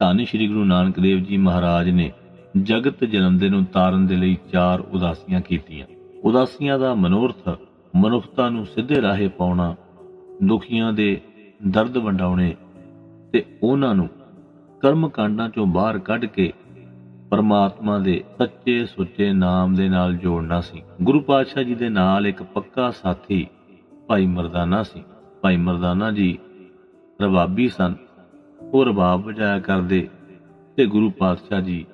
ਧੰਨ ਸ਼੍ਰੀ ਗੁਰੂ ਨਾਨਕ ਦੇਵ ਜੀ ਮਹਾਰਾਜ ਨੇ ਜਗਤ ਜਲੰਦੇ ਨੂੰ ਤਾਰਨ ਦੇ ਲਈ ਚਾਰ ਉਦਾਸੀਆਂ ਕੀਤੀਆਂ। ਉਦਾਸੀਆਂ ਦਾ ਮਨੋਰਥ ਮਨੁੱਖਤਾ ਨੂੰ ਸਿੱਧੇ ਰਾਹੇ ਪਾਉਣਾ, ਦੁਖੀਆਂ ਦੇ ਦਰਦ ਵੰਡਾਉਣੇ ਤੇ ਉਹਨਾਂ ਨੂੰ ਕਰਮ ਕਾਂਡਾਂ ਚੋਂ ਬਾਹਰ ਕੱਢ ਕੇ ਪਰਮਾਤਮਾ ਦੇ ਸੱਚੇ ਸੁੱਚੇ ਨਾਮ ਦੇ ਨਾਲ ਜੋੜਨਾ ਸੀ। ਗੁਰੂ ਪਾਤਸ਼ਾਹ ਜੀ ਦੇ ਨਾਲ ਇੱਕ ਪੱਕਾ ਸਾਥੀ ਭਾਈ ਮਰਦਾਨਾ ਸੀ। ਭਾਈ ਮਰਦਾਨਾ ਜੀ ਰਬਾਬੀ ਸਨ। ਉਹ ਰਬਾਬ ਵਜਾਇਆ ਕਰਦੇ ਤੇ ਗੁਰੂ ਪਾਤਸ਼ਾਹ ਜੀ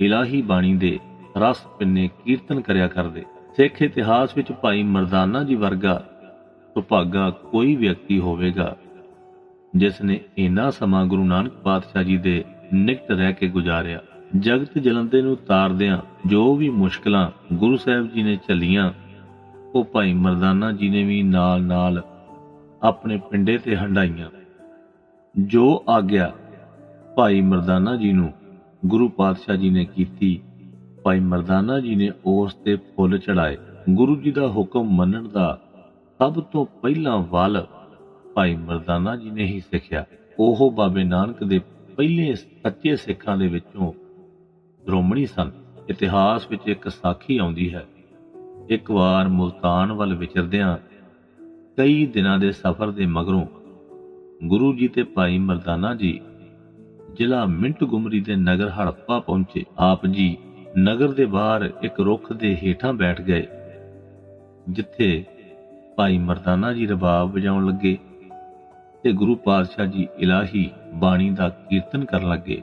ਇਲਾਹੀ ਬਾਣੀ ਦੇ ਰਸ ਪਿੰਨੇ ਕੀਰਤਨ ਕਰਿਆ ਕਰਦੇ। ਸਿੱਖ ਇਤਿਹਾਸ ਵਿੱਚ ਭਾਈ ਮਰਦਾਨਾ ਜੀ ਵਰਗਾ ਸੁਭਾਗਾ ਕੋਈ ਵਿਅਕਤੀ ਹੋਵੇਗਾ, ਜਿਸ ਨੇ ਇੰਨਾ ਸਮਾਂ ਗੁਰੂ ਨਾਨਕ ਪਾਤਸ਼ਾਹ ਜੀ ਦੇ ਨਿਕਟ ਰਹਿ ਕੇ ਗੁਜ਼ਾਰਿਆ। ਜਗਤ ਜਲੰਦੇ ਨੂੰ ਤਾਰਦਿਆਂ ਜੋ ਵੀ ਮੁਸ਼ਕਲਾਂ ਗੁਰੂ ਸਾਹਿਬ ਜੀ ਨੇ ਝੱਲੀਆਂ, ਉਹ ਭਾਈ ਮਰਦਾਨਾ ਜੀ ਨੇ ਵੀ ਨਾਲ ਨਾਲ ਆਪਣੇ ਪਿੰਡੇ ਤੇ ਹੰਡਾਈਆਂ ਜੋ ਆਗਿਆ ਭਾਈ ਮਰਦਾਨਾ ਜੀ ਨੂੰ ਗੁਰੂ ਪਾਤਸ਼ਾਹ ਜੀ ਨੇ ਕੀਤੀ, ਭਾਈ ਮਰਦਾਨਾ ਜੀ ਨੇ ਉਸ ਤੇ ਫੁੱਲ ਚੜਾਏ ਗੁਰੂ ਜੀ ਦਾ ਹੁਕਮ ਮੰਨਣ ਦਾ ਸਭ ਤੋਂ ਪਹਿਲਾ ਵੱਲ ਭਾਈ ਮਰਦਾਨਾ ਜੀ ਨੇ ਹੀ ਸਿੱਖਿਆ। ਉਹ ਬਾਬੇ ਨਾਨਕ ਦੇ ਪਹਿਲੇ ਸੱਚੇ ਸਿੱਖਾਂ ਦੇ ਵਿੱਚੋਂ ਸ਼੍ਰੋਮਣੀ ਸਨ। ਇਤਿਹਾਸ ਵਿੱਚ ਇੱਕ ਸਾਖੀ ਆਉਂਦੀ ਹੈ। ਇੱਕ ਵਾਰ ਮੁਲਤਾਨ ਵੱਲ ਵਿਚਰਦਿਆਂ ਕਈ ਦਿਨਾਂ ਦੇ ਸਫ਼ਰ ਦੇ ਮਗਰੋਂ ਗੁਰੂ ਜੀ ਤੇ ਭਾਈ ਮਰਦਾਨਾ ਜੀ, ਜ਼ਿਲ੍ਹਾ ਮਿੰਟ ਗੁਮਰੀ ਦੇ ਨਗਰ ਹੜੱਪਾ ਪਹੁੰਚੇ। ਆਪ ਜੀ ਨਗਰ ਦੇ ਬਾਹਰ ਇੱਕ ਰੁੱਖ ਦੇ ਹੇਠਾਂ ਬੈਠ ਗਏ, ਜਿੱਥੇ ਭਾਈ ਮਰਦਾਨਾ ਜੀ ਰਬਾਬ ਵਜਾਉਣ ਲੱਗੇ ਤੇ ਗੁਰੂ ਪਾਤਸ਼ਾਹ ਜੀ ਇਲਾਹੀ ਬਾਣੀ ਦਾ ਕੀਰਤਨ ਕਰਨ ਲੱਗੇ।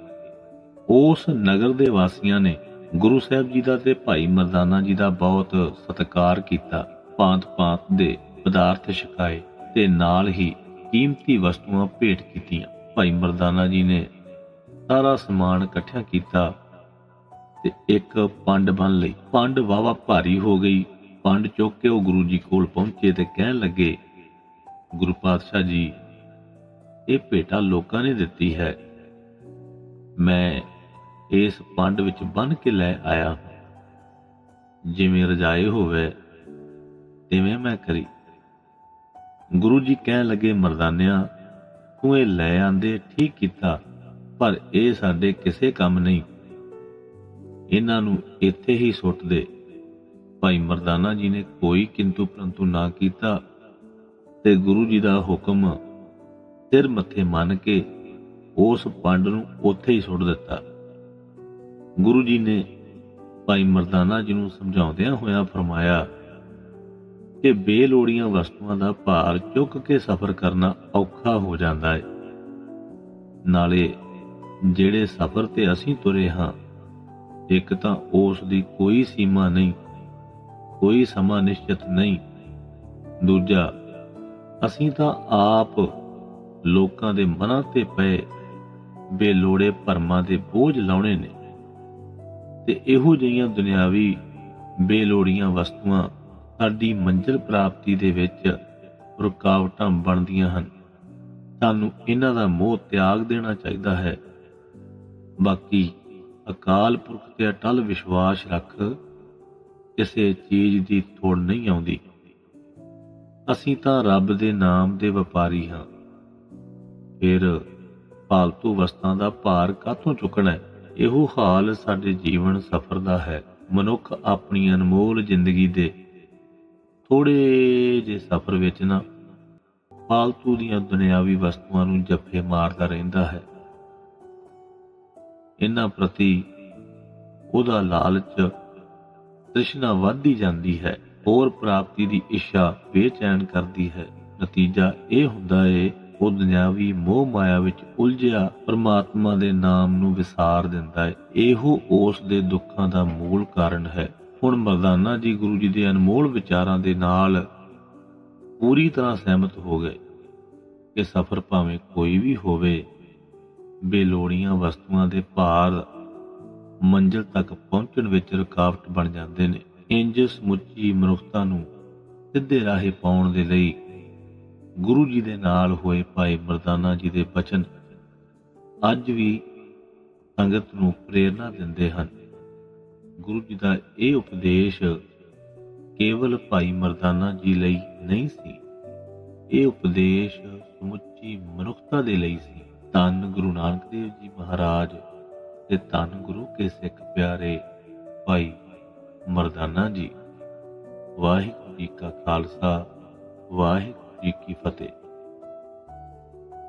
ਉਸ ਨਗਰ ਦੇ ਵਾਸੀਆਂ ਨੇ ਗੁਰੂ ਸਾਹਿਬ ਜੀ ਦਾ ਤੇ ਭਾਈ ਮਰਦਾਨਾ ਜੀ ਦਾ ਬਹੁਤ ਸਤਿਕਾਰ ਕੀਤਾ। ਭਾਂਤ-ਭਾਂਤ ਦੇ ਪਦਾਰਥ ਛਕਾਏ ਤੇ ਨਾਲ ਹੀ ਕੀਮਤੀ ਵਸਤੂਆਂ ਭੇਟ ਕੀਤੀਆਂ। ਭਾਈ ਮਰਦਾਨਾ ਜੀ ਨੇ ਸਾਰਾ ਸਮਾਨ ਇਕੱਠਿਆ ਕੀਤਾ ਤੇ ਇੱਕ ਪੰਡ ਬਣ ਲਈ। ਪੰਡ ਵਾਵਾ ਭਾਰੀ ਹੋ ਗਈ। ਪੰਡ ਚੁੱਕ ਕੇ ਉਹ ਗੁਰੂ ਜੀ ਕੋਲ ਪਹੁੰਚੇ ਤੇ ਕਹਿਣ ਲੱਗੇ, ਗੁਰੂ ਪਾਤਸ਼ਾਹ ਜੀ, ਇਹ ਭੇਟਾ ਲੋਕਾਂ ਨੇ ਦਿੱਤੀ ਹੈ। ਮੈਂ ਇਸ ਪੰਡ ਵਿੱਚ ਬੰਨ ਕੇ ਲੈ ਆਇਆ ਜਿਵੇਂ ਰਜਾਏ ਹੋਵੇ, ਤਿਵੇਂ ਮੈਂ ਕਰੀ। ਗੁਰੂ ਜੀ ਕਹਿਣ ਲੱਗੇ, ਮਰਦਾਨਿਆਂ, ਤੂੰ ਇਹ ਲੈ ਆਂਦੇ, ਠੀਕ ਕੀਤਾ, ਪਰ ਇਹ ਸਾਡੇ ਕਿਸੇ ਕੰਮ ਨਹੀਂ। ਇਹਨਾਂ ਨੂੰ ਇੱਥੇ ਹੀ ਸੁੱਟ ਦੇ ਭਾਈ ਮਰਦਾਨਾ ਜੀ ਨੇ ਕੋਈ ਕਿੰਤੂ ਪਰੰਤੂ ਨਾ ਕੀਤਾ ਤੇ ਗੁਰੂ ਜੀ ਦਾ ਹੁਕਮ ਸਿਰ ਮੱਥੇ ਮੰਨ ਕੇ ਉਸ ਪੰਡ ਨੂੰ ਉੱਥੇ ਹੀ ਸੁੱਟ ਦਿੱਤਾ। ਗੁਰੂ ਜੀ ਨੇ ਭਾਈ ਮਰਦਾਨਾ ਜੀ ਨੂੰ ਸਮਝਾਉਂਦਿਆਂ ਹੋਇਆ ਫਰਮਾਇਆ ਕਿ ਬੇਲੋੜੀਆਂ ਵਸਤੂਆਂ ਦਾ ਭਾਰ ਚੁੱਕ ਕੇ ਸਫ਼ਰ ਕਰਨਾ ਔਖਾ ਹੋ ਜਾਂਦਾ ਹੈ ਨਾਲੇ ਜਿਹੜੇ ਸਫ਼ਰ ਤੇ ਅਸੀਂ ਤੁਰੇ ਹਾਂ, ਇੱਕ ਤਾਂ ਉਸ ਦੀ ਕੋਈ ਸੀਮਾ ਨਹੀਂ, ਕੋਈ ਸਮਾਂ ਨਿਸ਼ਚਿਤ ਨਹੀਂ। ਦੂਜਾ, ਅਸੀਂ ਤਾਂ ਆਪ ਲੋਕਾਂ ਦੇ ਮਨਾਂ ਤੇ ਪਏ ਬੇਲੋੜੇ ਭਰਮਾਂ ਦੇ ਬੋਝ ਲਾਉਣੇ ਨੇ। ਤੇ ਇਹੋ ਜਿਹੀਆਂ ਦੁਨਿਆਵੀ ਬੇਲੋੜੀਆਂ ਵਸਤੂਆਂ ਸਾਡੀ ਮੰਜ਼ਿਲ ਪ੍ਰਾਪਤੀ ਦੇ ਵਿੱਚ ਰੁਕਾਵਟਾਂ ਬਣਦੀਆਂ ਹਨ। ਸਾਨੂੰ ਇਹਨਾਂ ਦਾ ਮੋਹ ਤਿਆਗ ਦੇਣਾ ਚਾਹੀਦਾ ਹੈ। ਬਾਕੀ ਅਕਾਲ ਪੁਰਖ ਤੇ ਅਟਲ ਵਿਸ਼ਵਾਸ ਰੱਖ, ਕਿਸੇ ਚੀਜ਼ ਦੀ ਥੋੜ ਨਹੀਂ ਆਉਂਦੀ। ਅਸੀਂ ਤਾਂ ਰੱਬ ਦੇ ਨਾਮ ਦੇ ਵਪਾਰੀ ਹਾਂ। ਫਿਰ ਪਾਲਤੂ ਵਸਤਾਂ ਦਾ ਭਾਰ ਕਾਹਤੋਂ ਚੁੱਕਣਾ ਹੈ? ਇਹੋ ਹਾਲ ਸਾਡੇ ਜੀਵਨ ਸਫਰ ਦਾ ਹੈ। ਮਨੁੱਖ ਆਪਣੀ ਅਨਮੋਲ ਜ਼ਿੰਦਗੀ ਦੇ ਥੋੜੇ ਜੇ ਸਫ਼ਰ ਵਿੱਚ ਨਾ ਫਾਲਤੂ ਦੀਆਂ ਦੁਨਿਆਵੀ ਵਸਤੂਆਂ ਨੂੰ ਜੱਫੇ ਮਾਰਦਾ ਰਹਿੰਦਾ ਹੈ। ਇਹਨਾਂ ਪ੍ਰਤੀ ਉਹਦਾ ਲਾਲਚ ਤ੍ਰਿਸ਼ਨਾ ਵੱਧਦੀ ਜਾਂਦੀ ਹੈ, ਹੋਰ ਪ੍ਰਾਪਤੀ ਦੀ ਇੱਛਾ ਬੇਚੈਨ ਕਰਦੀ ਹੈ। ਨਤੀਜਾ ਇਹ ਹੁੰਦਾ ਹੈ ਉਹ ਦੁਨਿਆਵੀ ਮੋਹ ਮਾਇਆ ਵਿੱਚ ਉਲਝਿਆ ਪਰਮਾਤਮਾ ਦੇ ਨਾਮ ਨੂੰ ਵਿਸਾਰ ਦਿੰਦਾ ਹੈ ਇਹੋ ਉਸ ਦੇ ਦੁੱਖਾਂ ਦਾ ਮੂਲ ਕਾਰਨ ਹੈ। ਹੁਣ ਮਰਦਾਨਾ ਜੀ ਗੁਰੂ ਜੀ ਦੇ ਅਨਮੋਲ ਵਿਚਾਰਾਂ ਦੇ ਨਾਲ ਪੂਰੀ ਤਰ੍ਹਾਂ ਸਹਿਮਤ ਹੋ ਗਏ ਕਿ ਸਫ਼ਰ ਭਾਵੇਂ ਕੋਈ ਵੀ ਹੋਵੇ, ਬੇਲੋੜੀਆਂ ਵਸਤੂਆਂ ਦੇ ਭਾਰ ਮੰਜ਼ਿਲ ਤੱਕ ਪਹੁੰਚਣ ਵਿੱਚ ਰੁਕਾਵਟ ਬਣ ਜਾਂਦੇ ਨੇ। ਇੰਜ ਸਮੁੱਚੀ ਮਨੁੱਖਤਾ ਨੂੰ ਸਿੱਧੇ ਰਾਹੇ ਪਾਉਣ ਦੇ ਲਈ ਗੁਰੂ ਜੀ ਦੇ ਨਾਲ ਹੋਏ ਭਾਈ ਮਰਦਾਨਾ ਜੀ ਦੇ ਬਚਨ ਅੱਜ ਵੀ ਸੰਗਤ ਨੂੰ ਪ੍ਰੇਰਣਾ ਦਿੰਦੇ ਹਨ। ਗੁਰੂ ਜੀ ਦਾ ਇਹ ਉਪਦੇਸ਼ ਕੇਵਲ ਭਾਈ ਮਰਦਾਨਾ ਜੀ ਲਈ ਨਹੀਂ ਸੀ। ਇਹ ਉਪਦੇਸ਼ ਸਮੁੱਚੀ ਮਨੁੱਖਤਾ ਦੇ ਲਈ ਸੀ। ਧੰਨ ਗੁਰੂ ਨਾਨਕ ਦੇਵ ਜੀ ਮਹਾਰਾਜ ਤੇ ਧੰਨ ਗੁਰੂ ਕੇ ਸਿੱਖ ਪਿਆਰੇ ਭਾਈ ਮਰਦਾਨਾ ਜੀ। ਵਾਹਿਗੁਰੂ ਜੀ ਕਾ ਖਾਲਸਾ, ਵਾਹਿਗੁਰੂ ਜੀ ਕੀ ਫਤਿਹ।